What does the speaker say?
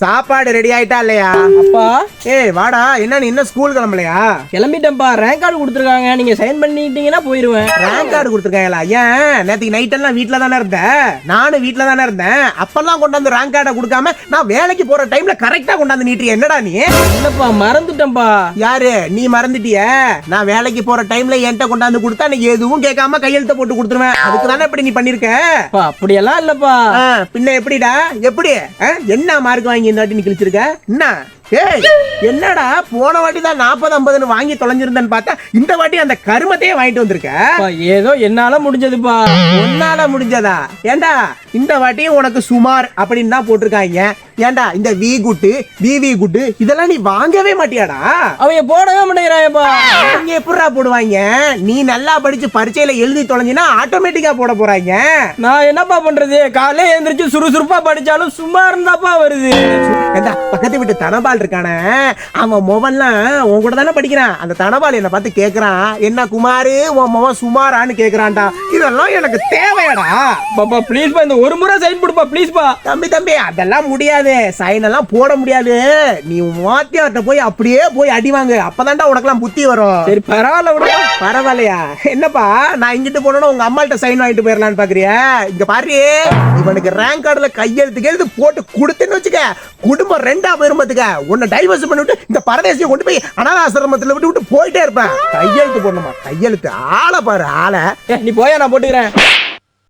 சாப்பாடு ரெடி ஆயிட்டா இல்லையா? அப்பா. ஏய் வாடா. என்ன நீ இன்னும் ஸ்கூல் கிளம்பலையா? கிளம்பிட்டேன்ப்பா. ரேங்க் கார்டு கொடுத்துருக்காங்க. நீங்க சைன் பண்ணிட்டீங்கன்னா போயிருவேன். ரேங்க் கார்டு கொடுத்துருக்காங்களா? ஏன்? நேற்றுக்கு நைட் எல்லாம் வீட்டில் தானே இருந்தேன். நானும் வீட்டில் தானே இருந்தேன். அப்பெல்லாம் கொண்டாந்து ரேங்க் கார்டை கொடுக்காம நான் வேலைக்கு போற டைம்ல கரெக்டா கொண்டாந்து நீட்டிய. என்னடா நீ? இல்லப்பா மறந்துட்டேன்ப்பா. யாரு? நீ மறந்துட்டிய? நான் வேலைக்கு போற டைம்ல என்கிட்ட கொண்டாந்து கொடுத்தா நீ எதுவும் கேட்காம கையெழுத்த போட்டு கொடுத்துருவேன். அதுக்கு தானே இப்படி நீ பண்ணிருக்க அப்பா அப்படியெல்லாம் இல்லப்பா. பின்ன எப்படிடா? எப்படி? என்ன மார்க் வாங்கி இந்த வாட்டி நீ கிழிச்சிருக்க? என்ன? ஏய் என்னடா போன வாட்டி தான் நாற்பது ஐம்பதுன்னு வாங்கி தொலைஞ்சிருந்தேன்னு பார்த்தா இந்த வாட்டி அந்த கருமத்தையே வாங்கிட்டு வந்திருக்க? ஏதோ என்னால முடிஞ்சதுப்பா. ஒன்னால முடிஞ்சதா? ஏண்டா இந்த வாட்டியும் உனக்கு சுமார் அப்படின்னு தான் போட்டிருக்காங்க. ஏண்டா இந்த வி குட்டு விவி குட்டு இதெல்லாம் நீ வாங்கவே மாட்டியாடா? அவங்க போடவே மாட்டேங்கிறாயப்பா. அவங்க எப்படிடா போடுவாங்க? நீ நல்லா படிச்சு பரீட்சையில எழுதி தொலைஞ்சினா ஆட்டோமேட்டிக்கா போட போறாங்க. நான் என்னப்பா பண்றது? காலையில எழுந்திரிச்சு சுறுசுறுப்பா படிச்சாலும் சும்மா இருந்தாப்பா வருது. பக்கத்து வீட்டு தனபால் இருக்கானே அவன் மொபல்லாம் உன் கூட தானே படிக்கிறான். அந்த தனபால் என்னை பார்த்து கேக்குறான் என்ன குமாரு உன் மொவன் சுமாரான்னு கேக்குறான்டா. இதெல்லாம் எனக்கு தேவையாடா. பாப்பா ப்ளீஸ்ப்பா இந்த ஒரு முறை சைன் போடுப்பா ப்ளீஸ்ப்பா தம்பி தம்பி அதெல்லாம் முடியாது. சைன் எல்லாம் போட முடியாது. நீ வாத்தியார்ட்ட போய் அப்படியே போய் அடி வாங்கு. அப்பதான்டா உனக்கெல்லாம் புத்தி வரும். சரி பரவாயில்ல விடுப்பா. பரவாயில்லையா? என்னப்பா நான் இங்கிட்டு போனோன்னா உங்க அம்மாள்கிட்ட சைன் வாங்கிட்டு போயிடலான்னு பாக்குறியா? இங்க பாரு. இவனுக்கு ரேங்க் கார்டுல கையெழுத்து எழுத்து போட்டு கொடுத்துன்னு வச்சுக்க. திரும்ப ரெண்டா விரும்பத்துக்க உன்னை டைவர்ஸ் பண்ணிவிட்டு இந்த பரதேசியை கொண்டு போய் அனாதாசிரமத்துல விட்டு விட்டு போயிட்டே இருப்பேன். கையெழுத்து போடணுமா? கையெழுத்து. ஆளை பாரு ஆளை. நீ போயா நான் போட்டுக்கிறேன்.